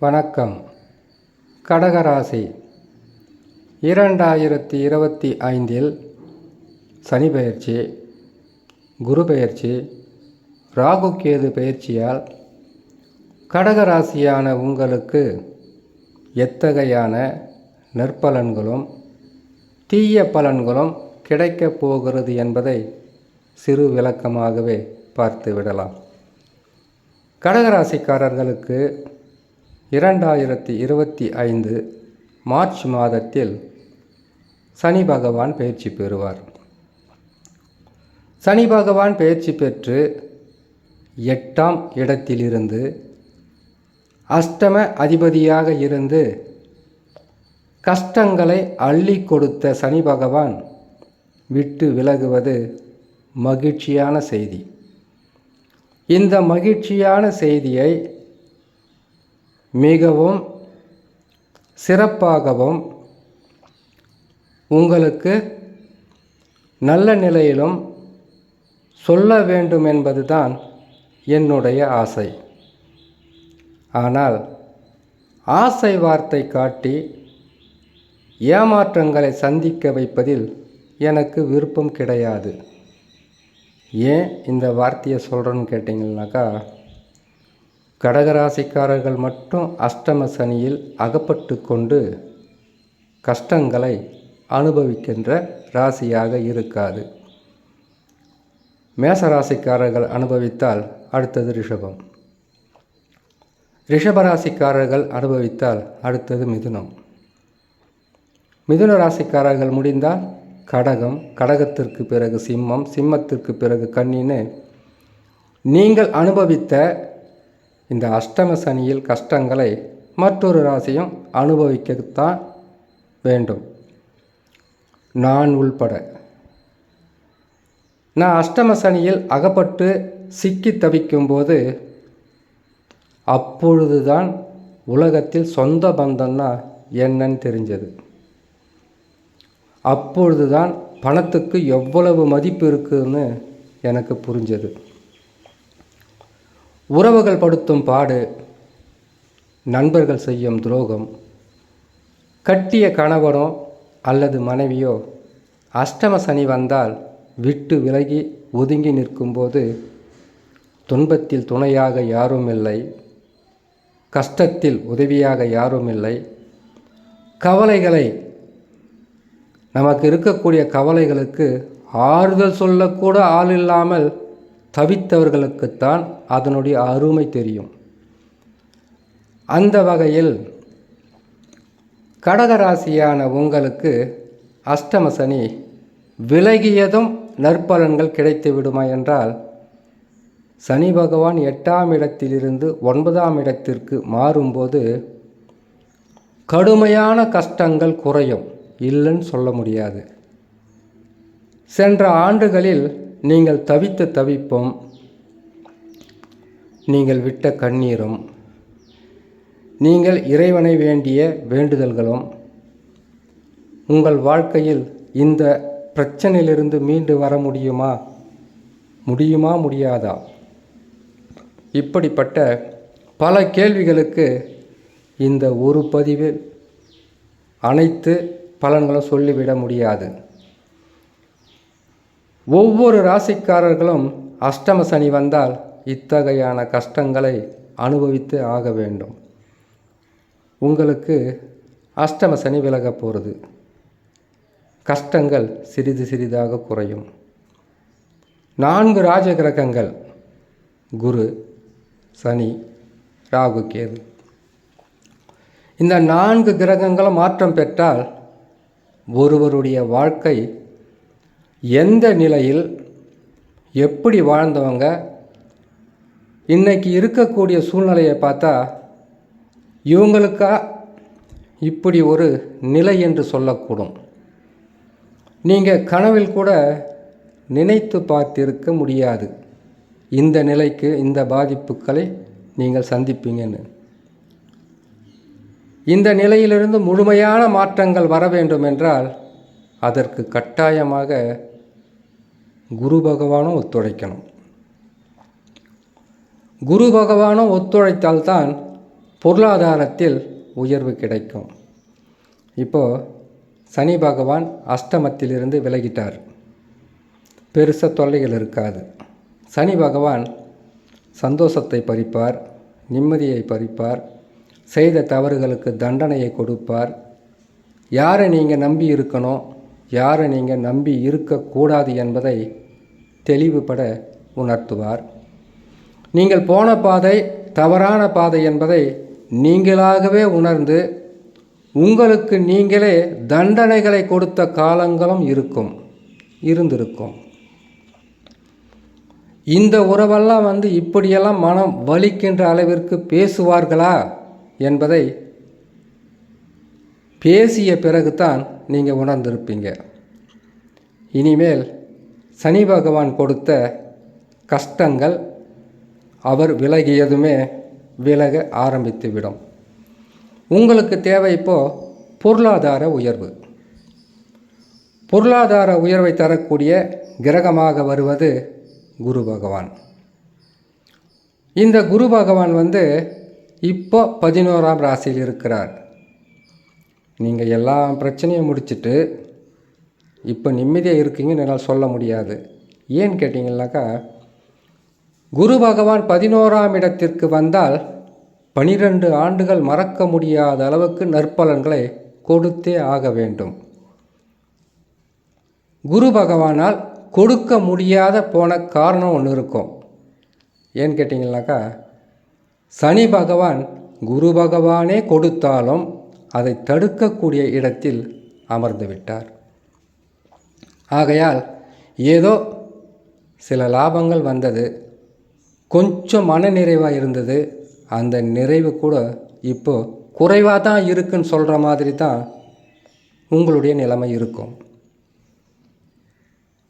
வணக்கம். கடகராசி. இரண்டாயிரத்தி இருபத்தி ஐந்தில் சனி பெயர்ச்சி குரு பெயர்ச்சி ராகு கேது பயிற்சியால் கடகராசியான உங்களுக்கு எத்தகையான நற்பலன்களும் தீய பலன்களும் கிடைக்கப் போகிறது என்பதை சிறு விளக்கமாகவே பார்த்து விடலாம் கடகராசிக்காரர்களுக்கு இரண்டாயிரத்தி இருபத்தி ஐந்து மார்ச் மாதத்தில் சனி பகவான் பயிற்சி பெறுவார். சனி பகவான் பயிற்சி பெற்று எட்டாம் இடத்திலிருந்து அஷ்டம அதிபதியாக இருந்து கஷ்டங்களை அள்ளி கொடுத்த சனி பகவான் விட்டு விலகுவது மகிழ்ச்சியான செய்தி. இந்த மகிழ்ச்சியான செய்தியை மிகவும் சிறப்பாகவும் உங்களுக்கு நல்ல நிலையிலும் சொல்ல வேண்டும் என்பதுதான் என்னுடைய ஆசை. ஆனால் ஆசை வார்த்தை காட்டி ஏமாற்றங்களை சந்திக்க வைப்பதில் எனக்கு விருப்பம் கிடையாது. ஏன் இந்த வார்த்தையை சொல்கிறேன்னு கேட்டிங்கன்னாக்கா கடகராசிக்காரர்கள் மட்டும் அஷ்டம சனியில் அகப்பட்டு கொண்டு கஷ்டங்களை அனுபவிக்கின்ற ராசியாக இருக்காது. மேசராசிக்காரர்கள் அனுபவித்தால் அடுத்தது ரிஷபம். ரிஷபராசிக்காரர்கள் அனுபவித்தால் அடுத்தது மிதுனம். மிதுன ராசிக்காரர்கள் முடிந்தால் கடகம் கடகத்திற்கு பிறகு சிம்மம் சிம்மத்திற்கு பிறகு கண்ணின்னு நீங்கள் அனுபவித்த இந்த அஷ்டம சனியில் கஷ்டங்களை மற்றொரு ராசியும் அனுபவிக்கத்தான் வேண்டும். நான் உள்பட. நான் அஷ்டம சனியில் அகப்பட்டு சிக்கி தவிக்கும்போது அப்பொழுதுதான் உலகத்தில் சொந்த பந்தம்னா என்னன்னு தெரிஞ்சது. அப்பொழுதுதான் பணத்துக்கு எவ்வளவு மதிப்பு இருக்குதுன்னு எனக்கு புரிஞ்சது. உறவுகள் படுத்தும் பாடு நண்பர்கள் செய்யும் துரோகம் கட்டிய கணவனோ அல்லது மனைவியோ அஷ்டம சனி வந்தால் விட்டு விலகி ஒதுங்கி நிற்கும்போது துன்பத்தில் துணையாக யாரும் இல்லை கஷ்டத்தில் உதவியாக யாரும் இல்லை. கவலைகளை நமக்கு இருக்கக்கூடிய கவலைகளுக்கு ஆறுதல் சொல்லக்கூட ஆள் இல்லாமல் தவித்தவர்களுக்குத்தான் அதனுடைய அருமை தெரியும். அந்த வகையில் கடகராசியான உங்களுக்கு அஷ்டம சனி விலகியதும் நற்பலன்கள் கிடைத்து விடுமா என்றால் சனி பகவான் எட்டாம் இடத்திலிருந்து ஒன்பதாம் இடத்திற்கு மாறும்போது கடுமையான கஷ்டங்கள் குறையும். இல்லைன்னு சொல்ல முடியாது. சென்ற ஆண்டுகளில் நீங்கள் தவித்த தவிப்பும் நீங்கள் விட்ட கண்ணீரும் நீங்கள் இறைவனை வேண்டிய வேண்டுதல்களும் உங்கள் வாழ்க்கையில் இந்த பிரச்சனையிலிருந்து மீண்டு வர முடியுமா? முடியுமா முடியாதா? இப்படிப்பட்ட பல கேள்விகளுக்கு இந்த ஒரு பதிவில் அனைத்து பலன்களும் சொல்லிவிட முடியாது. ஒவ்வொரு ராசிக்காரர்களும் அஷ்டம சனி வந்தால் இத்தகையான கஷ்டங்களை அனுபவித்து ஆக வேண்டும். உங்களுக்கு அஷ்டம சனி விலகப் போகிறது கஷ்டங்கள் சிறிது சிறிதாக குறையும். நான்கு ராஜகிரகங்கள் குரு சனி ராகு கேது. இந்த நான்கு கிரகங்களும் மாற்றம் பெற்றால் ஒருவருடைய வாழ்க்கை எந்த நிலையில் எப்படி வாழ்ந்தவங்க இன்றைக்கி இருக்கக்கூடிய சூழ்நிலையை பார்த்தா இவங்களுக்கா இப்படி ஒரு நிலை என்று சொல்லக்கூடும். நீங்கள் கனவில் கூட நினைத்து பார்த்திருக்க முடியாது. இந்த நிலைக்கு இந்த பாதிப்புகளை நீங்கள் சந்திப்பீங்கன்னு. இந்த நிலையிலிருந்து முழுமையான மாற்றங்கள் வர வேண்டும் என்றால் அதற்கு கட்டாயமாக குரு பகவானும் ஒத்துழைக்கணும். குரு பகவானும் ஒத்துழைத்தால்தான் பொருளாதாரத்தில் உயர்வு கிடைக்கும். இப்போது சனி பகவான் அஷ்டமத்திலிருந்து விலகிட்டார். பெருசாக தொல்லைகள் இருக்காது. சனி பகவான் சந்தோஷத்தை பறிப்பார் நிம்மதியை பறிப்பார் செய்த தவறுகளுக்கு தண்டனையை கொடுப்பார். யாரை நீங்கள் நம்பி இருக்கணும்? யாரை நீங்கள் நம்பி இருக்கக்கூடாது என்பதை தெளிவுபட உணர்த்துவார். நீங்கள் போன பாதை தவறான பாதை என்பதை நீங்களாகவே உணர்ந்து உங்களுக்கு நீங்களே தண்டனைகளை கொடுத்த காலங்களும் இருக்கும் இருந்திருக்கும். இந்த உறவெல்லாம் வந்து இப்படியெல்லாம் மனம் வலிக்கின்ற அளவிற்கு பேசுவார்களா என்பதை பேசிய பிறகுதான் நீங்கள் உணர்ந்திருப்பீங்க. இனிமேல் சனி பகவான் கொடுத்த கஷ்டங்கள் அவர் விலகியதுமே விலக ஆரம்பித்துவிடும். உங்களுக்கு தேவை இப்போது பொருளாதார உயர்வு. பொருளாதார உயர்வை தரக்கூடிய கிரகமாக வருவது குரு பகவான். இந்த குரு பகவான் வந்து இப்போ பதினோராம் ராசியில் இருக்கிறார். நீங்கள் எல்லா பிரச்சனையும் முடிச்சுட்டு இப்போ நிம்மதியாக இருக்கீங்கன்னு என்னால் சொல்ல முடியாது. ஏன்னு கேட்டிங்கனாக்கா குரு பகவான் பதினோராம் இடத்திற்கு வந்தால் பனிரெண்டு ஆண்டுகள் மறக்க முடியாத அளவுக்கு நற்பலன்களை கொடுத்தே ஆக வேண்டும். குரு பகவானால் கொடுக்க முடியாத போன காரணம் ஒன்று இருக்கும். ஏன்னு கேட்டிங்கனாக்கா சனி பகவான் குரு பகவானே கொடுத்தாலும் அதை தடுக்கக்கூடிய இடத்தில் அமர்ந்து விட்டார் ஆகையால் ஏதோ சில லாபங்கள் வந்தது. கொஞ்சம் மன நிறைவாக இருந்தது. அந்த நிறைவு கூட இப்போ குறைவாக தான் இருக்குன்னு சொல்கிற மாதிரி தான் உங்களுடைய நிலைமை இருக்கும்.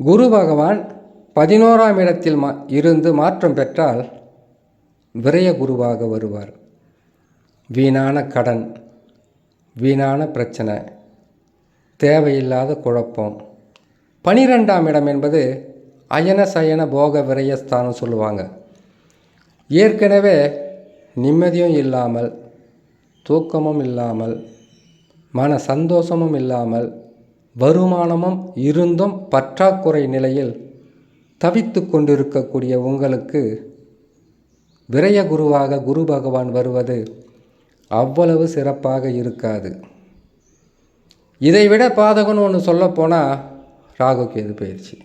குரு பகவான் பதினோராம் இடத்தில் மா இருந்து மாற்றம் பெற்றால் விரய குருவாக வருவார். வீணான கடன் வீணான பிரச்சனை தேவையில்லாத குழப்பம். பனிரெண்டாம் இடம் என்பது அயன சயன போக விரயஸ்தானம் சொல்லுவாங்க. ஏற்கனவே நிம்மதியும் இல்லாமல் தூக்கமும் இல்லாமல் மன சந்தோஷமும் இல்லாமல் வருமானமும் இருந்தும் பற்றாக்குறை நிலையில் தவித்து கொண்டிருக்கக்கூடிய உங்களுக்கு விரய குருவாக குரு பகவான் வருவது அவ்வளவு சிறப்பாக இருக்காது. இதைவிட பாதகம்னு ஒன்று சொல்லப்போனால் ராகு கேது பயிற்சி.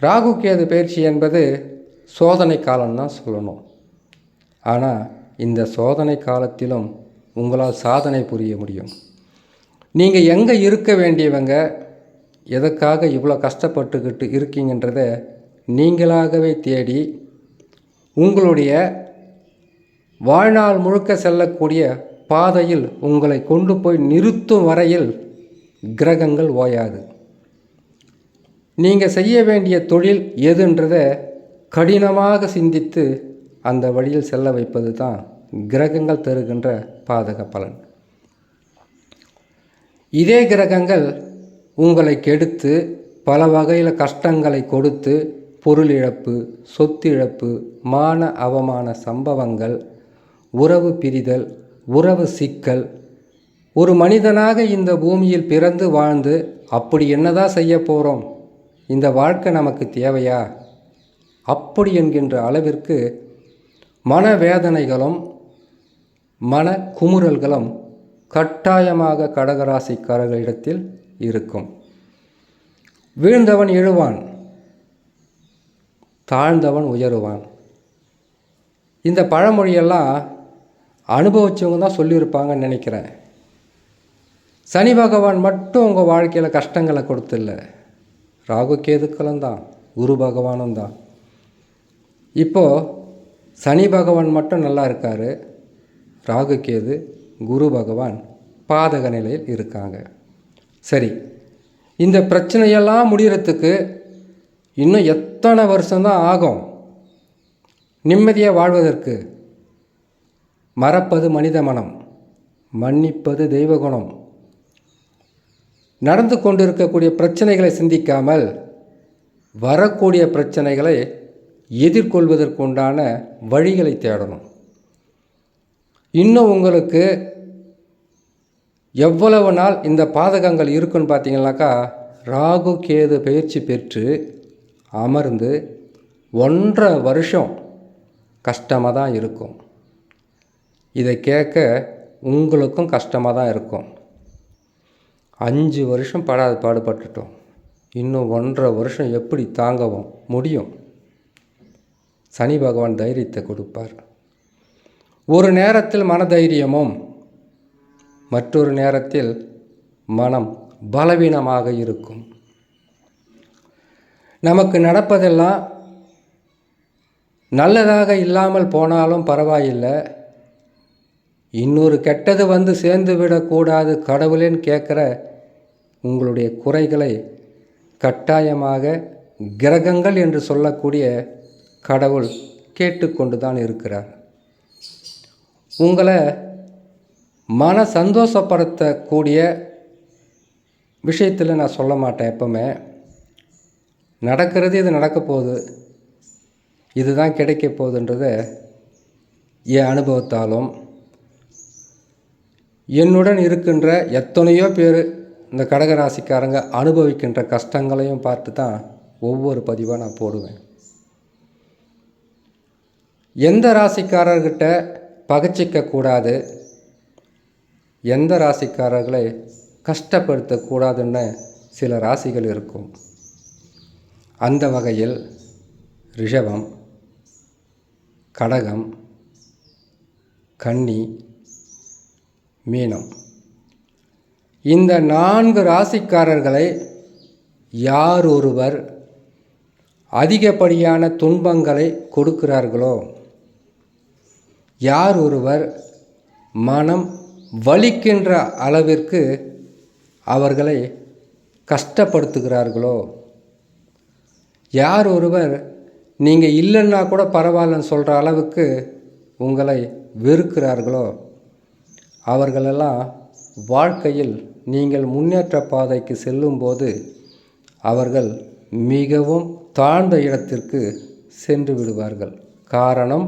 ராகு கேது பயிற்சி என்பது சோதனை காலம்தான் சொல்லணும். ஆனால் இந்த சோதனை காலத்திலும் உங்களால் சாதனை புரிய முடியும். நீங்கள் எங்கே இருக்க வேண்டியவங்க எதற்காக இவ்வளோ கஷ்டப்பட்டுக்கிட்டு இருக்கீங்கன்றத நீங்களாகவே தேடி உங்களுடைய வாழ்நாள் முழுக்க செல்லக்கூடிய பாதையில் உங்களை கொண்டு போய் நிறுத்தும் வரையில் கிரகங்கள் ஓயாது. நீங்கள் செய்ய வேண்டிய தொழில் எதுன்றதை கடினமாக சிந்தித்து அந்த வழியில் செல்ல வைப்பது தான் கிரகங்கள் தருகின்ற பாதக பலன். இதே கிரகங்கள் உங்களை கெடுத்து பல வகையில் கஷ்டங்களை கொடுத்து பொருள் இழப்பு சொத்து இழப்பு மான அவமான சம்பவங்கள் உறவு பிரிதல் உறவு சிக்கல். ஒரு மனிதனாக இந்த பூமியில் பிறந்து வாழ்ந்து அப்படி என்னதான் செய்ய போகிறோம் இந்த வாழ்க்கை நமக்கு தேவையா? அப்படி என்கின்ற அளவிற்கு மனவேதனைகளும் மன குமுறல்களும் கட்டாயமாக கடகராசிக்காரர்களிடத்தில் இருக்கும். வீழ்ந்தவன் எழுவான் தாழ்ந்தவன் உயருவான். இந்த பழமொழியெல்லாம் அனுபவிச்சவங்க தான் சொல்லியிருப்பாங்கன்னு நினைக்கிறேன். சனி பகவான் மட்டும் உங்கள் வாழ்க்கையில் கஷ்டங்களை கொடுத்துல ராகு கேதுக்களும் தான் குரு பகவானும் தான். இப்போது சனி பகவான் மட்டும் நல்லா இருக்கார் ராகு கேது குரு பகவான் பாதக நிலையில் இருக்காங்க. சரி இந்த பிரச்சனையெல்லாம் முடிகிறதுக்கு இன்னும் எத்தனை வருஷம்தான் ஆகும்? நிம்மதியாக வாழ்வதற்கு. மறப்பது மனித மனம் மன்னிப்பது தெய்வகுணம். நடந்து கொண்டிருக்கக்கூடிய பிரச்சனைகளை சிந்திக்காமல் வரக்கூடிய பிரச்சனைகளை எதிர்கொள்வதற்குண்டான வழிகளை தேடணும். இன்னும் உங்களுக்கு எவ்வளவு நாள் இந்த பாதகங்கள் இருக்குன்னு பார்த்தீங்கன்னாக்கா ராகு கேது பயிற்சி பெற்று அமர்ந்து ஒன்றரை வருஷம் கஷ்டமாக தான் இருக்கும். இதை கேட்க உங்களுக்கும் கஷ்டமாக தான் இருக்கும். அஞ்சு வருஷம் படாது பாடுபட்டுட்டோம். இன்னும் ஒன்றரை வருஷம் எப்படி தாங்கவும் முடியும்? சனி பகவான் தைரியத்தை கொடுப்பார். ஒரு நேரத்தில் மனதைரியமும் மற்றொரு நேரத்தில் மனம் பலவீனமாக இருக்கும். நமக்கு நடப்பதெல்லாம் நல்லதாக இல்லாமல் போனாலும் பரவாயில்லை. இன்னொரு கெட்டது வந்து சேர்ந்து விடக்கூடாது கடவுளேன்னு கேட்குற உங்களுடைய குறைகளை கட்டாயமாக கிரகங்கள் என்று சொல்லக்கூடிய கடவுள் கேட்டுக்கொண்டு தான் இருக்கிறார். உங்களை மன சந்தோஷப்படுத்தக்கூடிய விஷயத்தில் நான் சொல்ல மாட்டேன் எப்பவுமே. நடக்கிறது இது நடக்க போகுது. இதுதான் கிடைக்க போகுதுன்றத என் அனுபவத்தாலும் என்னுடன் இருக்கின்ற எத்தனையோ பேர் இந்த கடகராசிக்காரங்க அனுபவிக்கின்ற கஷ்டங்களையும் பார்த்து தான் ஒவ்வொரு பதிவாக நான் போடுவேன். எந்த ராசிக்காரர்கிட்ட பகச்சிக்கக்கூடாது எந்த ராசிக்காரர்களை கஷ்டப்படுத்தக்கூடாதுன்னு சில ராசிகள் இருக்கும். அந்த வகையில் ரிஷபம் கடகம் கன்னி மீனம். இந்த நான்கு ராசிக்காரர்களை யார் ஒருவர் அதிகப்படியான துன்பங்களை கொடுக்கிறார்களோ? யார் ஒருவர் மனம் வலிக்கின்ற அளவிற்கு அவர்களை கஷ்டப்படுத்துகிறார்களோ? யார் ஒருவர் நீங்கள் இல்லைன்னா கூட பரவாயில்லன்னு சொல்கிற அளவுக்கு உங்களை வெறுக்கிறார்களோ? அவர்களெல்லாம் வாழ்க்கையில் நீங்கள் முன்னேற்ற பாதைக்கு செல்லும்போது அவர்கள் மிகவும் தாழ்ந்த இடத்திற்கு சென்று விடுவார்கள். காரணம்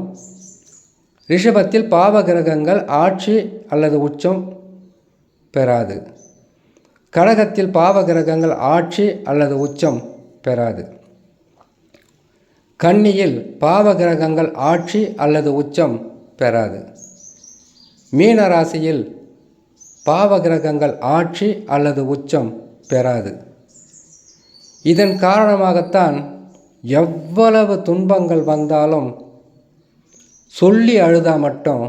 ரிஷபத்தில் பாவ கிரகங்கள் ஆட்சி அல்லது உச்சம் பெறாது. கடகத்தில் பாவ கிரகங்கள் ஆட்சி அல்லது உச்சம் பெறாது. கன்னியில் பாவ கிரகங்கள் ஆட்சி அல்லது உச்சம் பெறாது. மீன ராசியில் பாவ கிரகங்கள் ஆட்சி அல்லது உச்சம் பெறாது. இதன் காரணமாகத்தான் எவ்வளவு துன்பங்கள் வந்தாலும் சொல்லி அழுதா மட்டும்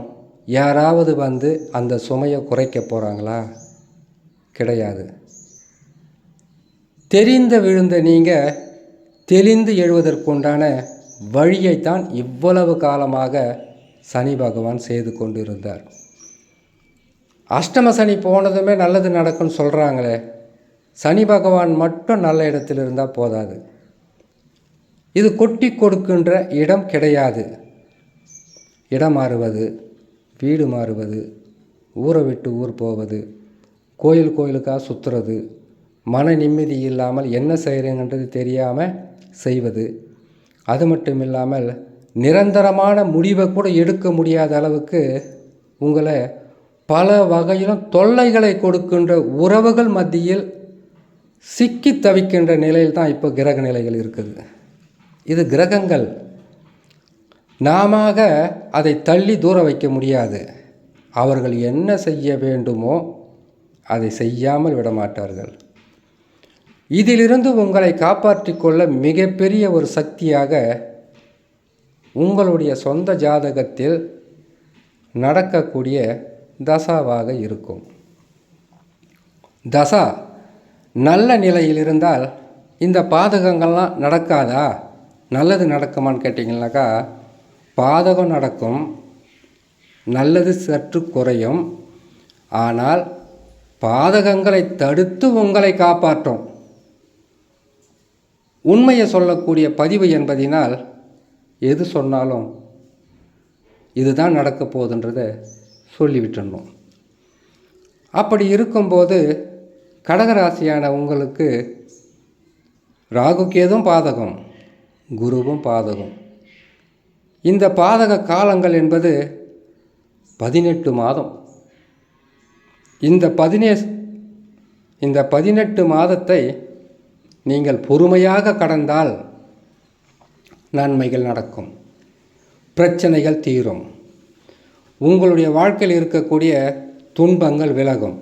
யாராவது வந்து அந்த சுமையை குறைக்க போகிறாங்களா கிடையாது. தெரிந்த விழுந்த நீங்கள் தெளிந்து எழுவதற்குண்டான வழியைத்தான் இவ்வளவு காலமாக சனி பகவான் செய்து கொண்டிருந்தார். அஷ்டம சனி போனதுமே நல்லது நடக்கும்னு சொல்கிறாங்களே சனி பகவான் மட்டும் நல்ல இடத்தில் இருந்தால் போதாது. இது கொட்டி கொடுக்கின்ற இடம் கிடையாது. இடம் மாறுவது வீடு மாறுவது ஊரை விட்டு ஊர் போவது கோயில் கோயிலுக்காக சுற்றுறது மன நிம்மதி இல்லாமல் என்ன செய்கிறேங்கன்றது தெரியாமல் செய்வது. அது மட்டும் இல்லாமல் நிரந்தரமான முடிவை கூட எடுக்க முடியாத அளவுக்கு உங்களை பல வகையிலும் தொல்லைகளை கொடுக்கின்ற உறவுகள் மத்தியில் சிக்கி தவிக்கின்ற நிலையில் தான் இப்போ கிரக நிலைகள் இருக்குது. இது கிரகங்கள். நாம அதை தள்ளி தூர வைக்க முடியாது. அவர்கள் என்ன செய்ய வேண்டுமோ அதை செய்யாமல் விடமாட்டார்கள் இதிலிருந்து உங்களை காப்பாற்றிக் கொள்ள மிகப்பெரிய ஒரு சக்தியாக உங்களுடைய சொந்த ஜாதகத்தில் நடக்கக்கூடிய தசாவாக இருக்கும். தசா நல்ல நிலையில் இருந்தால் இந்த பாதகங்கள்லாம் நடக்காதா? நல்லது நடக்குமான்னு கேட்டிங்கனாக்கா பாதகம் நடக்கும். நல்லது சற்று குறையும். ஆனால் பாதகங்களை தடுத்து உங்களை காப்பாற்றும். உண்மையை சொல்லக்கூடிய பதிவு என்பதினால் எது சொன்னாலும் இதுதான் நடக்க போகுதுன்றதை சொல்லிவிட்டுணும் அப்படி இருக்கும்போது கடகராசியான உங்களுக்கு ராகுக்கேதும் பாதகம் குருவும் பாதகம். இந்த பாதக காலங்கள் என்பது பதினெட்டு மாதம். இந்த பதினே இந்த பதினெட்டு மாதத்தை நீங்கள் பொறுமையாக கடந்தால் நன்மைகள் நடக்கும். பிரச்சனைகள் தீரும். உங்களுடைய வாழ்க்கையில் இருக்கக்கூடிய துன்பங்கள் விலகும்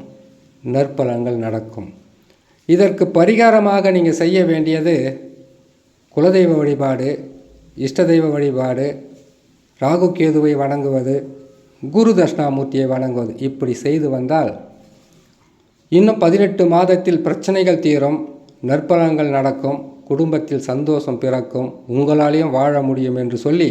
நற்பலங்கள் நடக்கும். இதற்கு பரிகாரமாக நீங்கள் செய்ய வேண்டியது குலதெய்வ வழிபாடு இஷ்ட தெய்வ வழிபாடு ராகு கேதுவை வணங்குவது குரு தட்சிணாமூர்த்தியை வணங்குவது. இப்படி செய்து வந்தால் இன்னும் பதினெட்டு மாதத்தில் பிரச்சனைகள் தீரும் நற்பலங்கள் நடக்கும் குடும்பத்தில் சந்தோஷம் பிறக்கும் உங்களாலேயும் வாழ முடியும் என்று சொல்லி